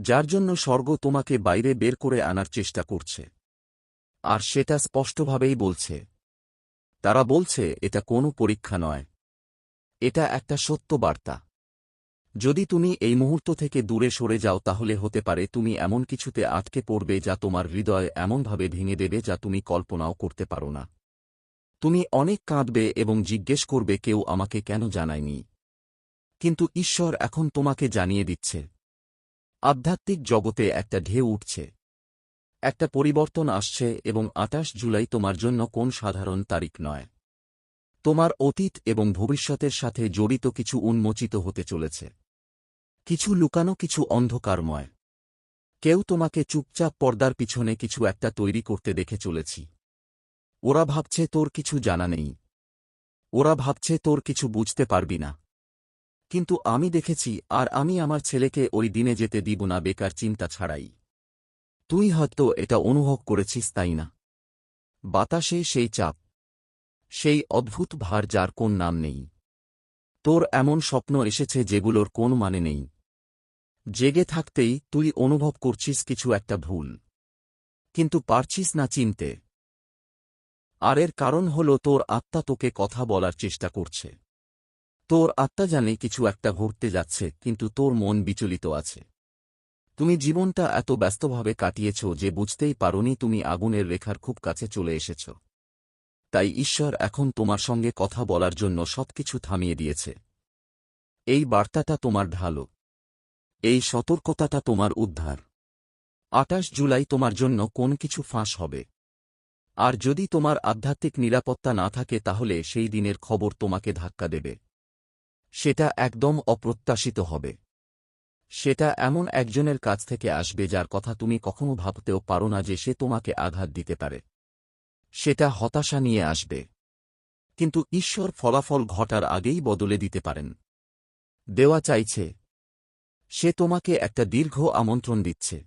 যার জন্য স্বর্গ তোমাকে বাইরে বের করে আনার চেষ্টা করছে। আর সেটা স্পষ্টভাবেই বলছে। তারা বলছে, এটা কোনো পরীক্ষা নয়। এটা একটা সত্য বার্তা। যদি তুমি এই মুহূর্ত থেকে দূরে সরে যাও, তাহলে হতে পারে তুমি এমন কিছুতে আটকে পড়বে যা তোমার হৃদয় এমনভাবে ভেঙে দেবে যা তুমি কল্পনাও করতে পারো না। তুমি অনেক কাঁদবে এবং জিজ্ঞেস করবে, কেউ আমাকে কেন জানায়নি? কিন্তু ঈশ্বর এখন তোমাকে জানিয়ে দিচ্ছে। আধ্যাত্মিক জগতে একটা ঢেউ উঠছে। একটা পরিবর্তন আসছে এবং আটাশ জুলাই তোমার জন্য কোন সাধারণ তারিখ নয়। তোমার অতীত এবং ভবিষ্যতের সাথে জড়িত কিছু উন্মোচিত হতে চলেছে। কিছু লুকানো, কিছু অন্ধকারময়। কেউ তোমাকে চুপচাপ পর্দার পিছনে কিছু একটা তৈরি করতে দেখে চলেছি। ওরা ভাবছে তোর কিছু জানা নেই। ওরা ভাবছে তোর কিছু বুঝতে পারবি না। কিন্তু আমি দেখেছি, আর আমি আমার ছেলেকে ওই দিনে যেতে দিব না, বেকার চিন্তা ছাড়াই। তুই হয়তো এটা অনুভব করেছিস তাই না? বাতাসে সেই চাপ, সেই অদ্ভুত ভার যার কোন নাম নেই। তোর এমন স্বপ্ন এসেছে যেগুলোর কোন মানে নেই। জেগে থাকতেই তুই অনুভব করছিস কিছু একটা ভুল। কিন্তু পারছিস না চিনতে। আর এর কারণ হল তোর আত্মা তোকে কথা বলার চেষ্টা করছে। তোর আত্মা জানে কিছু একটা ঘটতে যাচ্ছে, কিন্তু তোর মন বিচলিত আছে। তুমি জীবনটা এত ব্যস্তভাবে কাটিয়েছ যে বুঝতেই পারোনি তুমি আগুনের রেখার খুব কাছে চলে এসেছ। তাই ঈশ্বর এখন তোমার সঙ্গে কথা বলার জন্য সবকিছু থামিয়ে দিয়েছে। এই বার্তাটা তোমার ঢালো। এই সতর্কতাটা তোমার উদ্ধার। আটাশ জুলাই তোমার জন্য কোন কিছু ফাঁস হবে। আর যদি তোমার আধ্যাত্মিক নিরাপত্তা না থাকে তাহলে সেই দিনের খবর তোমাকে ধাক্কা দেবে। সেটা একদম অপ্রত্যাশিত হবে। সেটা এমন একজনের কাছ থেকে আসবে যার কথা তুমি কখনো ভাবতেও পারো না যে সে তোমাকে আঘাত দিতে পারে। সেটা হতাশা নিয়ে আসবে। কিন্তু ঈশ্বর ফলাফল ঘটার আগেই বদলে দিতে পারেন। দেওয়া চাইছে। সে তোমাকে একটা দীর্ঘ আমন্ত্রণ দিচ্ছে।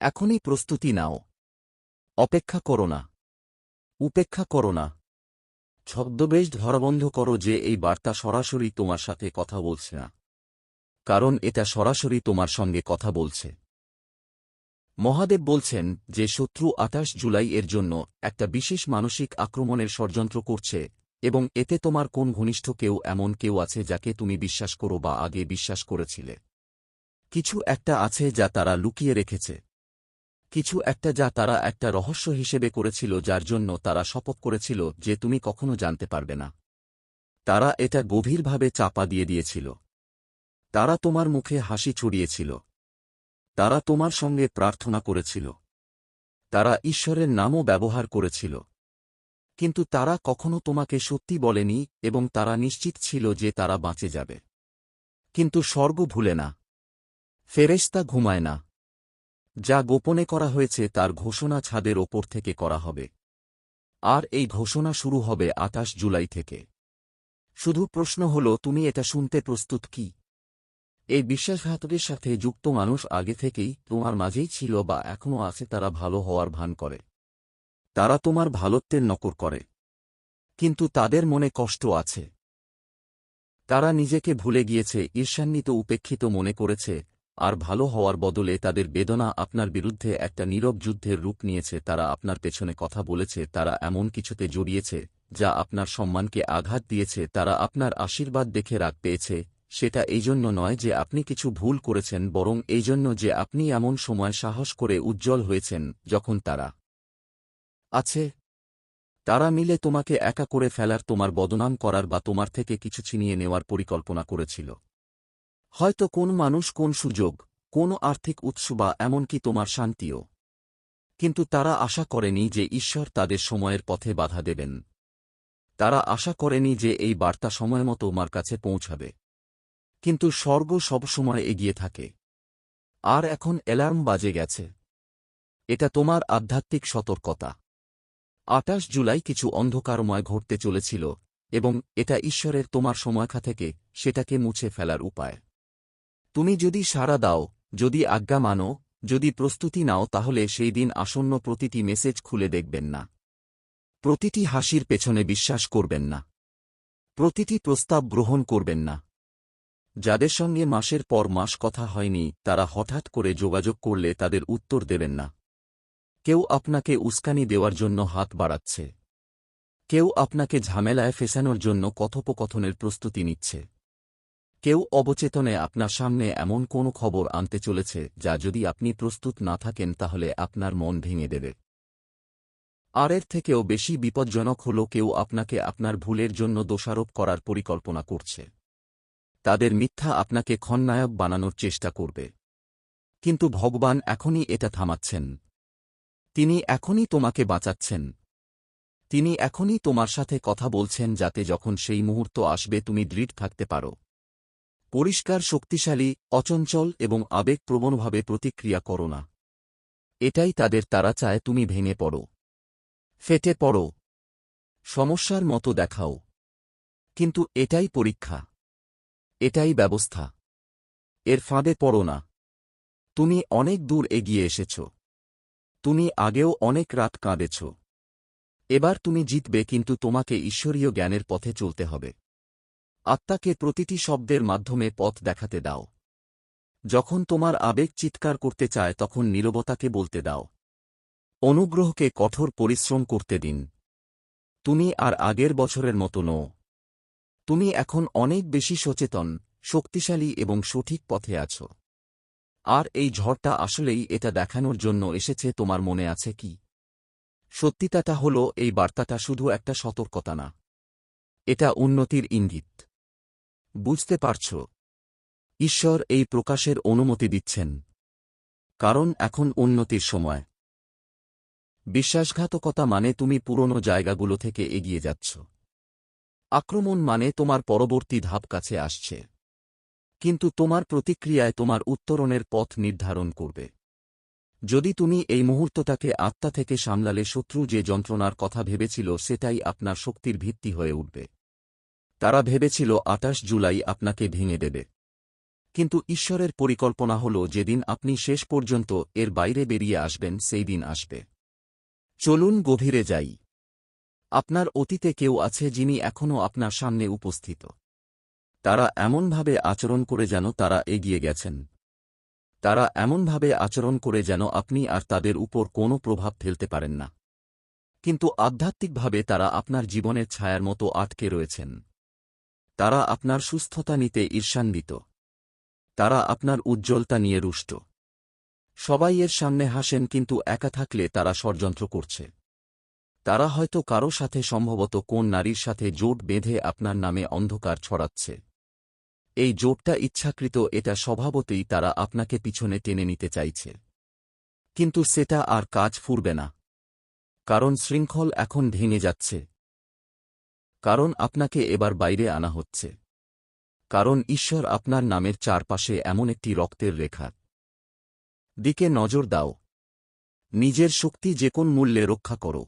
এখনই প্রস্তুতি নাও। অপেক্ষা করো না। উপেক্ষা করো না। ছদ্মবেশ ধরাবন্ধ করো যে এই বার্তা সরাসরি তোমার সাথে কথা বলছে না। কারণ এটা সরাসরি তোমার সঙ্গে কথা বলছে। মহাদেব বলছেন যে শত্রু আটাশ জুলাই এর জন্য একটা বিশেষ মানসিক আক্রমণের ষড়যন্ত্র করছে এবং এতে তোমার কোন ঘনিষ্ঠ কেউ এমন কেউ আছে যাকে তুমি বিশ্বাস করো বা আগে বিশ্বাস করেছিলে। কিছু একটা আছে যা তারা লুকিয়ে রেখেছে। কিছু একটা যা তারা একটা রহস্য হিসেবে করেছিল যার জন্য তারা শপথ করেছিল যে তুমি কখনো জানতে পারবে না। তারা এটা গভীরভাবে চাপা দিয়ে দিয়েছিল। তারা তোমার মুখে হাসি ছড়িয়েছিল। তারা তোমার সঙ্গে প্রার্থনা করেছিল। তারা ঈশ্বরের নামও ব্যবহার করেছিল। কিন্তু তারা কখনো তোমাকে সত্যি বলেনি এবং তারা নিশ্চিত ছিল যে তারা বাঁচে যাবে। কিন্তু স্বর্গ ভুলে না। ফেরেস্তা ঘুমায় না। যা গোপনে করা হয়েছে তার ঘোষণা ছাদের ওপর থেকে করা হবে। আর এই ঘোষণা শুরু হবে আটাশ জুলাই থেকে। শুধু প্রশ্ন হল, তুমি এটা শুনতে প্রস্তুত কি? এই বিশ্বাসঘাতকের সাথে যুক্ত মানুষ আগে থেকেই তোমার মাঝেই ছিল বা এখনও আছে তারা ভালো হওয়ার ভান করে। তারা তোমার ভালোত্বের নকর করে। কিন্তু তাদের মনে কষ্ট আছে। তারা নিজেকে ভুলে গিয়েছে, ঈর্ষান্বিত, উপেক্ষিত মনে করেছে আর ভালো হওয়ার বদলে তাদের বেদনা আপনার বিরুদ্ধে একটা নীরব যুদ্ধের রূপ নিয়েছে, তারা আপনার পেছনে কথা বলেছে, তারা এমন কিছুতে জড়িয়েছে, যা আপনার সম্মানকে আঘাত দিয়েছে, তারা আপনার আশীর্বাদ দেখে রাগ পেয়েছে, সেটা এই জন্য নয় যে আপনি কিছু ভুল করেছেন, বরং এই জন্য যে আপনি এমন সময় সাহস করে উজ্জ্বল হয়েছেন, যখন তারা আছে। তারা মিলে তোমাকে একা করে ফেলার, তোমার বদনাম করার বা তোমার থেকে কিছু ছিনিয়ে নেওয়ার পরিকল্পনা করেছিল। হয়তো কোন মানুষ কোন সুযোগ, কোন আর্থিক উৎস বা এমনকি তোমার শান্তিও। কিন্তু তারা আশা করেনি যে ঈশ্বর তাদের সময়ের পথে বাধা দেবেন। তারা আশা করেনি যে এই বার্তা সময়মতো তোমার কাছে পৌঁছাবে। কিন্তু স্বর্গ সবসময় এগিয়ে থাকে। আর এখন অ্যালার্ম বাজে গেছে। এটা তোমার আধ্যাত্মিক সতর্কতা। আটাশ জুলাই কিছু অন্ধকারময় ঘটতে চলেছিল, এবং এটা ঈশ্বরের তোমার সময়খা থেকে সেটাকে মুছে ফেলার উপায়। তুমি যদি সাড়া দাও, যদি আজ্ঞা মানো, যদি প্রস্তুতি নাও, তাহলে সেই দিন আসন্ন প্রতিটি মেসেজ খুলে দেখবেন না। প্রতিটি হাসির পেছনে বিশ্বাস করবেন না। প্রতিটি প্রস্তাব গ্রহণ করবেন না। যাদের সঙ্গে মাসের পর মাস কথা হয়নি, তারা হঠাৎ করে যোগাযোগ করলে তাদের উত্তর দেবেন না। কেউ আপনাকে উস্কানি দেওয়ার জন্য হাত বাড়াচ্ছে। কেউ আপনাকে ঝামেলায় ফেসানোর জন্য কথোপকথনের প্রস্তুতি নিচ্ছে। কেউ অবচেতনে আপনার সামনে এমন কোনো খবর আনতে চলেছে যা যদি আপনি প্রস্তুত না থাকেন তাহলে আপনার মন ভেঙে দেবে। আর এর থেকেও বেশি বিপজ্জনক হল কেউ আপনাকে আপনার ভুলের জন্য দোষারোপ করার পরিকল্পনা করছে। তাদের মিথ্যা আপনাকে খন্নায়ক বানানোর চেষ্টা করবে। কিন্তু ভগবান এখনই এটা থামাচ্ছেন। তিনি এখনই তোমাকে বাঁচাচ্ছেন। তিনি এখনই তোমার সাথে কথা বলছেন যাতে যখন সেই মুহূর্ত আসবে তুমি দৃঢ় থাকতে পারো। পরিষ্কার, শক্তিশালী, অচঞ্চল এবং আবেগপ্রবণভাবে প্রতিক্রিয়া করো না। এটাই তাদের তারা চায় তুমি ভেঙে পড়ো। ফেটে পড়ো। সমস্যার মতো দেখাও। কিন্তু এটাই পরীক্ষা। এটাই ব্যবস্থা। এর ফাঁদে পড়ো না। তুমি অনেক দূর এগিয়ে এসেছ। তুমি আগেও অনেক রাত কাঁদেছ। এবার তুমি জিতবে কিন্তু তোমাকে ঈশ্বরীয় জ্ঞানের পথে চলতে হবে। আত্মাকে প্রতিটি শব্দের মাধ্যমে পথ দেখাতে দাও। যখন তোমার আবেগ চিৎকার করতে চায়, তখন নীরবতাকে বলতে দাও। অনুগ্রহকে কঠোর পরিশ্রম করতে দিন। তুমি আর আগের বছরের মতো নও। তুমি এখন অনেক বেশি সচেতন, শক্তিশালী এবং সঠিক পথে আছো। আর এই ঝড়টা আসলেই এটা দেখানোর জন্য এসেছে, তোমার মনে আছে কি? সত্যিতাটা হল, এই বার্তাটা শুধু একটা সতর্কতা না। এটা উন্নতির ইঙ্গিত। বুঝতে পারছ। ঈশ্বর এই প্রকাশের অনুমতি দিচ্ছেন। কারণ এখন উন্নতির সময়। বিশ্বাসঘাতকতা মানে তুমি পুরনো জায়গাগুলো থেকে এগিয়ে যাচ্ছ। আক্রমণ মানে তোমার পরবর্তী ধাপ কাছে আসছে। কিন্তু তোমার প্রতিক্রিয়ায় তোমার উত্তরণের পথ নির্ধারণ করবে। যদি তুমি এই মুহূর্তটাকে আত্মা থেকে সামলালে শত্রু যে যন্ত্রণার কথা ভেবেছিল সেটাই আপনার শক্তির ভিত্তি হয়ে উঠবে। তারা ভেবেছিল আটাশ জুলাই আপনাকে ভেঙে দেবে। কিন্তু ঈশ্বরের পরিকল্পনা হল যেদিন আপনি শেষ পর্যন্ত এর বাইরে বেরিয়ে আসবেন, সেই দিন আসবে। চলুন গভীরে যাই। আপনার অতীতে কেউ আছে যিনি এখনও আপনার সামনে উপস্থিত। তারা এমনভাবে আচরণ করে যেন তারা এগিয়ে গেছেন। তারা এমনভাবে আচরণ করে যেন আপনি আর তাদের উপর কোনো প্রভাব ফেলতে পারেন না। কিন্তু আধ্যাত্মিকভাবে তারা আপনার জীবনের ছায়ার মতো আটকে রয়েছেন। তারা আপনার সুস্থতা নিতে ঈর্ষান্বিত। তারা আপনার উজ্জ্বলতা নিয়ে রুষ্ট। সবাই এর সামনে হাসেন কিন্তু একা থাকলে তারা ষড়যন্ত্র করছে। তারা হয়তো কারও সাথে সম্ভবত কোন নারীর সাথে জোট বেঁধে আপনার নামে অন্ধকার ছড়াচ্ছে। এই জোটটা ইচ্ছাকৃত, এটা স্বভাবতেই তারা আপনাকে পিছনে টেনে নিতে চাইছে। কিন্তু সেটা আর কাজ ফুরবে না। কারণ শৃঙ্খল এখন ভেঙে যাচ্ছে। কারণ আপনাকে এবার বাইরে আনা হচ্ছে। কারণ ঈশ্বর আপনার নামের চারপাশে এমন একটি রক্তের রেখা। দিকে নজর দাও। নিজের শক্তি যে কোন মূল্যে রক্ষা করো।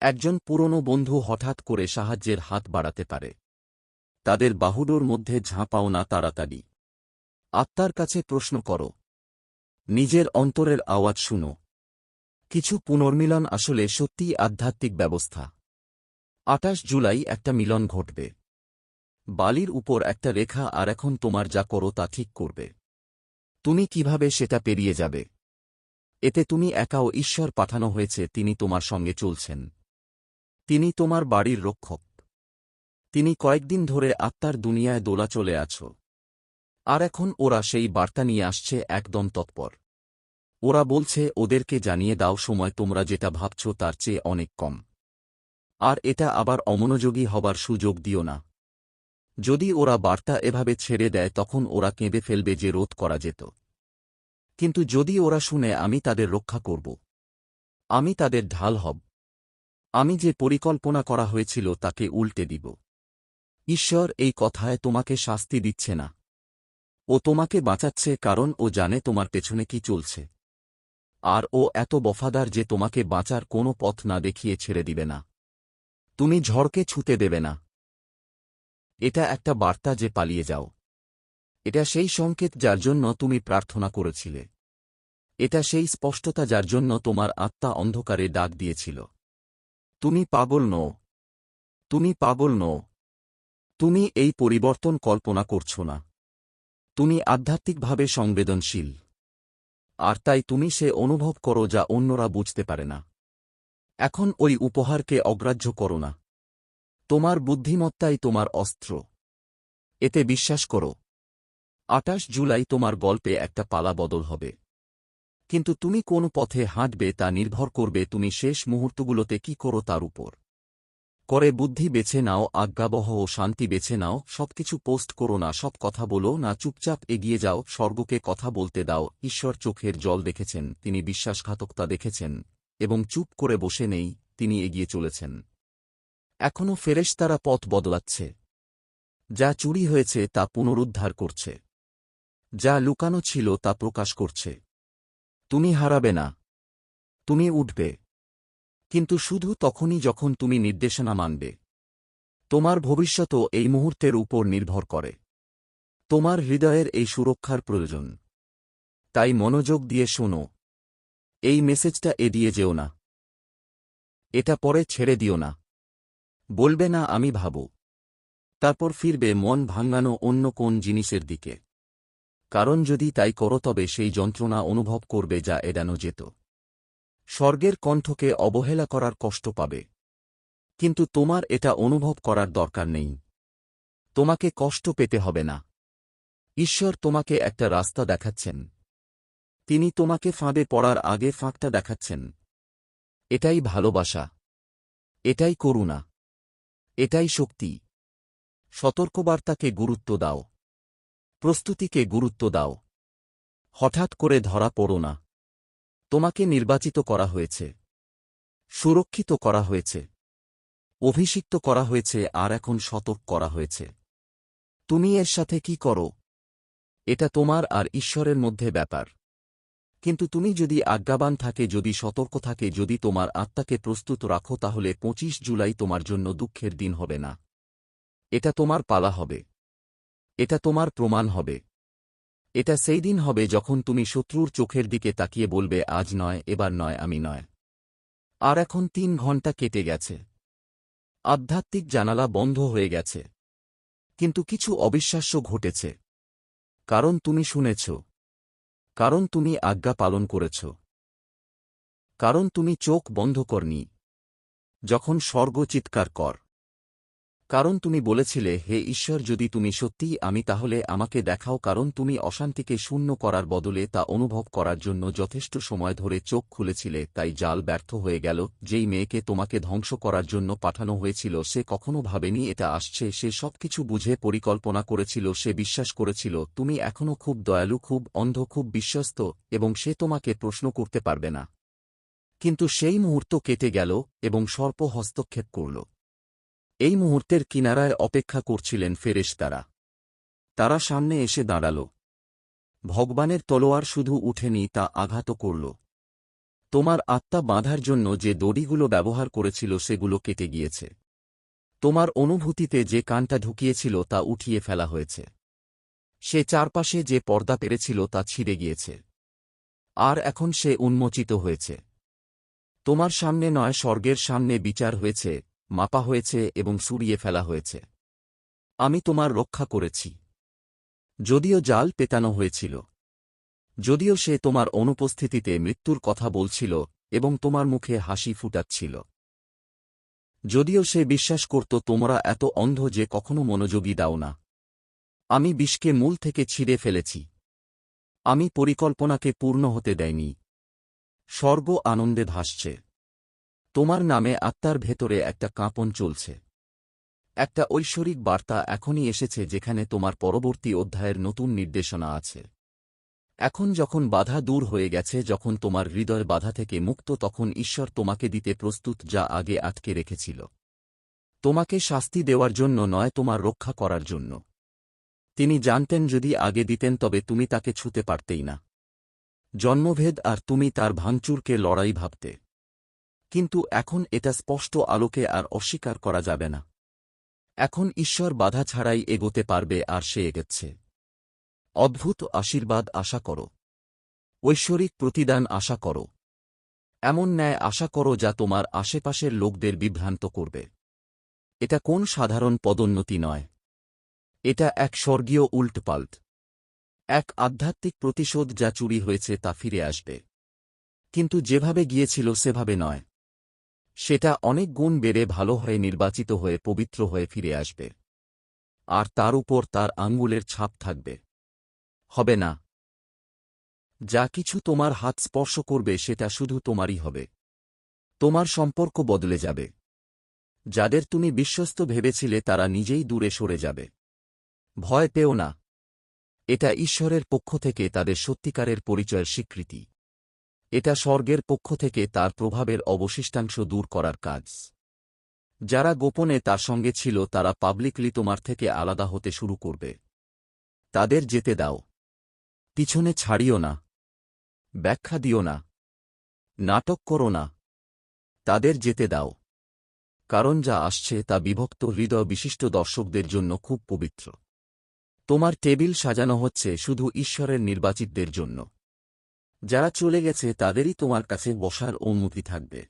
একজন পুরনো বন্ধু হঠাৎ করে সাহায্যের হাত বাড়াতে পারে। তাদের বাহুডোর মধ্যে ঝাঁপাও না তাড়াতাড়ি। আত্মার কাছে প্রশ্ন করো। নিজের অন্তরের আওয়াজ শুনো। কিছু পুনর্মিলন আসলে সত্যিই আধ্যাত্মিক ব্যবস্থা। আটাশ জুলাই একটা মিলন ঘটবে। বালির উপর একটা রেখা আর এখন তোমার যা করো তা ঠিক করবে। তুমি কীভাবে সেটা পেরিয়ে যাবে? এতে তুমি একাও ঈশ্বর পাঠানো হয়েছে, তিনি তোমার সঙ্গে চলছেন। তিনি তোমার বাড়ির রক্ষক। তিনি কয়েকদিন ধরে আত্মার দুনিয়ায় দোলা চলে আছো। আর এখন ওরা সেই বার্তা নিয়ে আসছে একদম তৎপর। ওরা বলছে, ওদেরকে জানিয়ে দাও, সময় তোমরা যেটা ভাবছ তার চেয়ে অনেক কম। আর এটা আবার অমনোযোগী হবার সুযোগ দিও না। যদি ওরা বার্তা এভাবে ছেড়ে দেয় তখন ওরা কেঁদে ফেলবে যে রোধ করা যেত। কিন্তু যদি ওরা শুনে, আমি তাদের রক্ষা করব। আমি তাদের ঢাল হব। আমি যে পরিকল্পনা করা হয়েছিল তাকে উল্টে দিব। ঈশ্বর, এই কথায় তোমাকে শাস্তি দিচ্ছে না। ও তোমাকে বাঁচাচ্ছে কারণ ও জানে তোমার পেছনে কি চলছে। আর ও এত বফাদার যে তোমাকে বাঁচার কোনো পথ না দেখিয়ে ছেড়ে দিবে না। তুমি ঝড়কে ছুতে দেবে না। এটা একটা বার্তা যে পালিয়ে যাও। এটা সেই সংকেত যার জন্য তুমি প্রার্থনা করেছিলে। এটা সেই স্পষ্টতা যার জন্য তোমার আত্মা অন্ধকারে ডাক দিয়েছিল। তুমি পাগল নও। তুমি পাগল নও। তুমি এই পরিবর্তন কল্পনা করছ না। তুমি আধ্যাত্মিকভাবে সংবেদনশীল। আর তাই তুমি সে অনুভব করো যা অন্যরা বুঝতে পারে না। এখন ওই উপহারকে অগ্রাহ্য করো না। তোমার বুদ্ধিমত্তাই তোমার অস্ত্র। এতে বিশ্বাস করো আটাশ জুলাই তোমার গল্পে একটা পালা বদল হবে। কিন্তু তুমি কোন পথে হাঁটবে তা নির্ভর করবে তুমি শেষ মুহূর্তগুলোতে কি করো তার উপর। করে বুদ্ধি বেছে নাও, আজ্ঞাবহ ও শান্তি বেছে নাও, সবকিছু পোস্ট করো না, সব কথা বলো না, চুপচাপ এগিয়ে যাও, স্বর্গকে কথা বলতে দাও, ঈশ্বর চোখের জল দেখেছেন, তিনি বিশ্বাসঘাতকতা দেখেছেন। এবং চুপ করে বসে নেই, তিনি এগিয়ে চলেছেন। এখনও ফেরেশতারা পথ বদলাচ্ছে। যা চুরি হয়েছে তা পুনরুদ্ধার করছে। যা লুকানো ছিল তা প্রকাশ করছে। তুমি হারাবে না। তুমি উঠবে। কিন্তু শুধু তখনই যখন তুমি নির্দেশনা মানবে। তোমার ভবিষ্যতও এই মুহূর্তের উপর নির্ভর করে। তোমার হৃদয়ের এই সুরক্ষার প্রয়োজন। তাই মনোযোগ দিয়ে শোনো। এই মেসেজটা এড়িয়ে যেও না। এটা পরে ছেড়ে দিও না। বলবে না, আমি ভাব। তারপর ফিরবে মন ভাঙানো অন্য কোন জিনিসের দিকে। কারণ যদি তাই করো, তবে সেই যন্ত্রণা অনুভব করবে যা এড়ানো যেত। স্বর্গের কণ্ঠকে অবহেলা করার কষ্ট পাবে। কিন্তু তোমার এটা অনুভব করার দরকার নেই। তোমাকে কষ্ট পেতে হবে না। ঈশ্বর তোমাকে একটা রাস্তা দেখাচ্ছেন। তিনি তোমাকে ফাঁদে পড়ার আগে ফাঁকটা দেখাচ্ছেন। এটাই ভালোবাসা। এটাই করুণা। এটাই শক্তি। সতর্কবার্তাকে গুরুত্ব দাও। প্রস্তুতিকে গুরুত্ব দাও। হঠাৎ করে ধরা পড়ো না। তোমাকে নির্বাচিত করা হয়েছে। সুরক্ষিত করা হয়েছে। অভিষিক্ত করা হয়েছে আর এখন সতর্ক করা হয়েছে। তুমি এর সাথে কি করো? এটা তোমার আর ঈশ্বরের মধ্যে ব্যাপার। কিন্তু তুমি যদি আজ্ঞাবান থাকে, যদি সতর্ক থাকে, যদি তোমার আত্মাকে প্রস্তুত রাখো, তাহলে ২৫ জুলাই তোমার জন্য দুঃখের দিন হবে না। এটা তোমার পালা হবে। এটা তোমার প্রমাণ হবে। এটা সেই দিন হবে যখন তুমি শত্রুর চোখের দিকে তাকিয়ে বলবে, আজ নয়, এবার নয়, আমি নয়। আর এখন তিন ঘণ্টা কেটে গেছে। আধ্যাত্মিক জানালা বন্ধ হয়ে গেছে। কিন্তু কিছু অবিশ্বাস্য ঘটেছে। কারণ তুমি শুনেছ। কারণ তুমি আজ্ঞা পালন করেছ। কারণ তুমি চোখ বন্ধ করনি। যখন স্বর্গ চিৎকার কর। কারণ তুমি বলেছিলে, হে ঈশ্বর, যদি তুমি সত্যিই আমি, তাহলে আমাকে দেখাও, কারণ তুমি অশান্তিকে শূন্য করার বদলে তা অনুভব করার জন্য যথেষ্ট সময় ধরে চোখ খুলেছিলে, তাই জাল ব্যর্থ হয়ে গেল, যেই মেয়েকে তোমাকে ধ্বংস করার জন্য পাঠানো হয়েছিল, সে কখনো ভাবেনি এটা আসছে, সে সবকিছু বুঝে পরিকল্পনা করেছিল, সে বিশ্বাস করেছিল, তুমি এখনও খুব দয়ালু, খুব অন্ধ, খুব বিশ্বস্ত, এবং সে তোমাকে প্রশ্ন করতে পারবে না। কিন্তু সেই মুহূর্ত কেটে গেল, এবং সর্প হস্তক্ষেপ করল। এই মুহূর্তের কিনারায় অপেক্ষা করছিলেন ফেরেশ ফেরেশতারা। তারা সামনে এসে দাঁড়াল। ভগবানের তলোয়ার শুধু উঠেনি, তা আঘাত করল। তোমার আত্মা বাঁধার জন্য যে দড়িগুলো ব্যবহার করেছিল, সেগুলো কেটে গিয়েছে। তোমার অনুভূতিতে যে কানটা ঢুকিয়েছিল, তা উঠিয়ে ফেলা হয়েছে। সে চারপাশে যে পর্দা পেরেছিল, তা ছিঁড়ে গিয়েছে। আর এখন সে উন্মোচিত হয়েছে। তোমার সামনে নয়, স্বর্গের সামনে বিচার হয়েছে। মাপা হয়েছে এবং সুরিয়ে ফেলা হয়েছে। আমি তোমার রক্ষা করেছি। যদিও জাল পেতানো হয়েছিল। যদিও সে তোমার অনুপস্থিতিতে মৃত্যুর কথা বলছিল এবং তোমার মুখে হাসি ফুটাচ্ছিল। যদিও সে বিশ্বাস করত তোমরা এত অন্ধ যে কখনো মনোযোগী দাও না। আমি বিষকে মূল থেকে ছিঁড়ে ফেলেছি। আমি পরিকল্পনাকে পূর্ণ হতে দেয়নি। স্বর্গ আনন্দে ভাসছে। তোমার নামে আত্মার ভেতরে একটা কাঁপন চলছে। একটা ঐশ্বরিক বার্তা এখনই এসেছে যেখানে তোমার পরবর্তী অধ্যায়ের নতুন নির্দেশনা আছে। এখন যখন বাধা দূর হয়ে গেছে, যখন তোমার হৃদয় বাধা থেকে মুক্ত, তখন ঈশ্বর তোমাকে দিতে প্রস্তুত যা আগে আটকে রেখেছিল। তোমাকে শাস্তি দেওয়ার জন্য নয়, তোমার রক্ষা করার জন্য। তিনি জানতেন যদি আগে দিতেন, তবে তুমি তাকে ছুতে পারতেই না। জন্মভেদ আর তুমি তার ভাঙচুরকে লড়াই ভাবতে। কিন্তু এখন এটা স্পষ্ট আলোকে আর অস্বীকার করা যাবে না। এখন ঈশ্বর বাধা ছাড়াই এগোতে পারবে আর সে এগোচ্ছে। অদ্ভুত আশীর্বাদ আশা করো। ঐশ্বরিক প্রতিদান আশা করো। এমন ন্যায় আশা করো যা তোমার আশেপাশের লোকদের বিভ্রান্ত করবে। এটা কোন সাধারণ পদোন্নতি নয়। এটা এক স্বর্গীয় উল্টপাল্ট। এক আধ্যাত্মিক প্রতিশোধ যা চুরি হয়েছে তা ফিরে আসবে। কিন্তু যেভাবে গিয়েছিল সেভাবে নয়। সেটা অনেক গুণ বেড়ে ভালো হয়ে নির্বাচিত হয়ে পবিত্র হয়ে ফিরে আসবে। আর তার উপর তার আঙ্গুলের ছাপ থাকবে। হবে না। যা কিছু তোমার হাত স্পর্শ করবে সেটা শুধু তোমারই হবে। তোমার সম্পর্ক বদলে যাবে। যাদের তুমি বিশ্বস্ত ভেবেছিলে তারা নিজেই দূরে সরে যাবে। ভয় পেও না। এটা ঈশ্বরের পক্ষ থেকে তাদের সত্যিকারের পরিচয়ের স্বীকৃতি। এটা স্বর্গের পক্ষ থেকে তার প্রভাবের অবশিষ্টাংশ দূর করার কাজ। যারা গোপনে তার সঙ্গে ছিল, তারা পাবলিকলি তোমার থেকে আলাদা হতে শুরু করবে। তাদের যেতে দাও। পিছনে ছাড়িও না। ব্যাখ্যা দিও না। নাটক করো না। তাদের যেতে দাও। কারণ যা আসছে তা বিভক্ত হৃদয় বিশিষ্ট দর্শকদের জন্য খুব পবিত্র। তোমার টেবিল সাজানো হচ্ছে শুধু ঈশ্বরের নির্বাচিতদের জন্য। যারা চলে গেছে তাদেরই তোমার কাছে বসার অনুমতি থাকবে।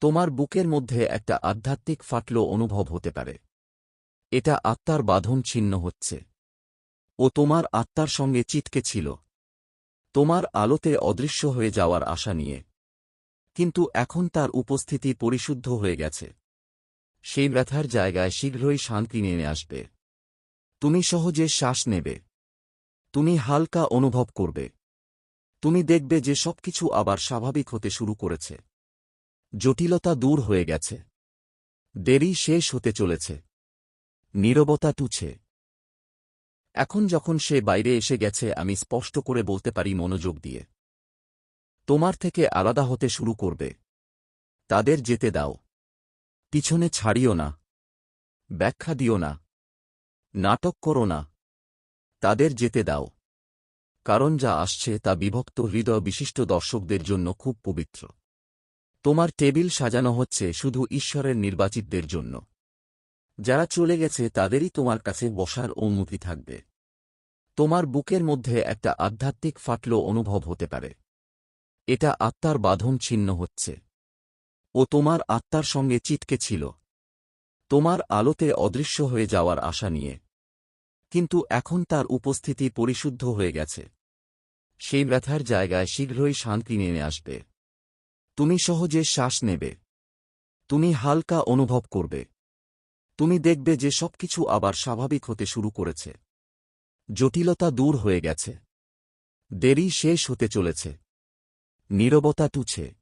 তোমার বুকের মধ্যে একটা আধ্যাত্মিক ফাটল অনুভব হতে পারে। এটা আত্মার বাঁধন ছিন্ন হচ্ছে। ও তোমার আত্মার সঙ্গে চিটকে ছিল। তোমার আলোতে অদৃশ্য হয়ে যাওয়ার আশা নিয়ে। কিন্তু এখন তার উপস্থিতি পরিশুদ্ধ হয়ে গেছে। সেই ব্যথার জায়গায় শীঘ্রই শান্তি নেমে আসবে। তুমি সহজে শ্বাস নেবে। তুমি হালকা অনুভব করবে। তুমি দেখবে যে সবকিছু আবার স্বাভাবিক হতে শুরু করেছে। জটিলতা দূর হয়ে গেছে। দেরি শেষ হতে চলেছে। নীরবতা টুছে এখন যখন সে বাইরে এসে গেছে, আমি স্পষ্ট করে বলতে পারি মনোযোগ দিয়ে। তোমার থেকে আলাদা হতে শুরু করবে। তাদের যেতে দাও। পিছনে ছাড়িও না। ব্যাখ্যা দিও না। নাটক করো না। তাদের যেতে দাও। কারণ যা আসছে তা বিভক্ত হৃদয় বিশিষ্ট দর্শকদের জন্য খুব পবিত্র। তোমার টেবিল সাজানো হচ্ছে শুধু ঈশ্বরের নির্বাচিতদের জন্য। যারা চলে গেছে তাদেরই তোমার কাছে বসার অনুমতি থাকবে। তোমার বুকের মধ্যে একটা আধ্যাত্মিক ফাটল অনুভব হতে পারে। এটা আত্মার বাঁধন ছিন্ন হচ্ছে। ও তোমার আত্মার সঙ্গে চিটকে ছিল। তোমার আলোতে অদৃশ্য হয়ে যাওয়ার আশা নিয়ে। কিন্তু এখন তার উপস্থিতি পরিশুদ্ধ হয়ে গেছে। সেই ব্যথার জায়গায় শীঘ্রই শান্তি নেমে আসবে। তুমি সহজে শ্বাস নেবে। তুমি হালকা অনুভব করবে। তুমি দেখবে যে সবকিছু আবার স্বাভাবিক হতে শুরু করেছে। জটিলতা দূর হয়ে গেছে। দেরি শেষ হতে চলেছে। নীরবতা টুছে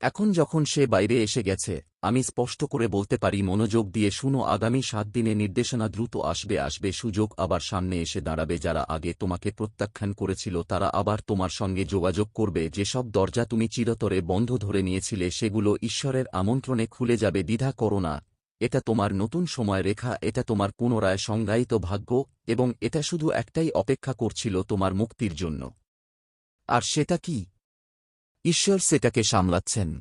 এখন যখন সে বাইরে এসে গেছে, আমি স্পষ্ট করে বলতে পারি, মনোযোগ দিয়ে শুনো, আগামী সাত দিনে নির্দেশনা দ্রুত আসবে আসবে, সুযোগ আবার সামনে এসে দাঁড়াবে, যারা আগে তোমাকে প্রত্যাখ্যান করেছিল, তারা আবার তোমার সঙ্গে যোগাযোগ করবে, যেসব দরজা তুমি চিরতরে বন্ধ ধরে নিয়েছিলে, সেগুলো ঈশ্বরের আমন্ত্রণে খুলে যাবে, দ্বিধা করো না। এটা তোমার নতুন সময় রেখা, এটা তোমার পুনরায় সংজ্ঞায়িত ভাগ্য, এবং এটা শুধু একটাই অপেক্ষা করছিল তোমার মুক্তির জন্য। আর সেটা কি? ঈশ্বর সেটাকে সামলাচ্ছেন।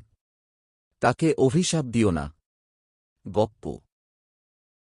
তাকে অভিশাপ দিও না। গপ্প।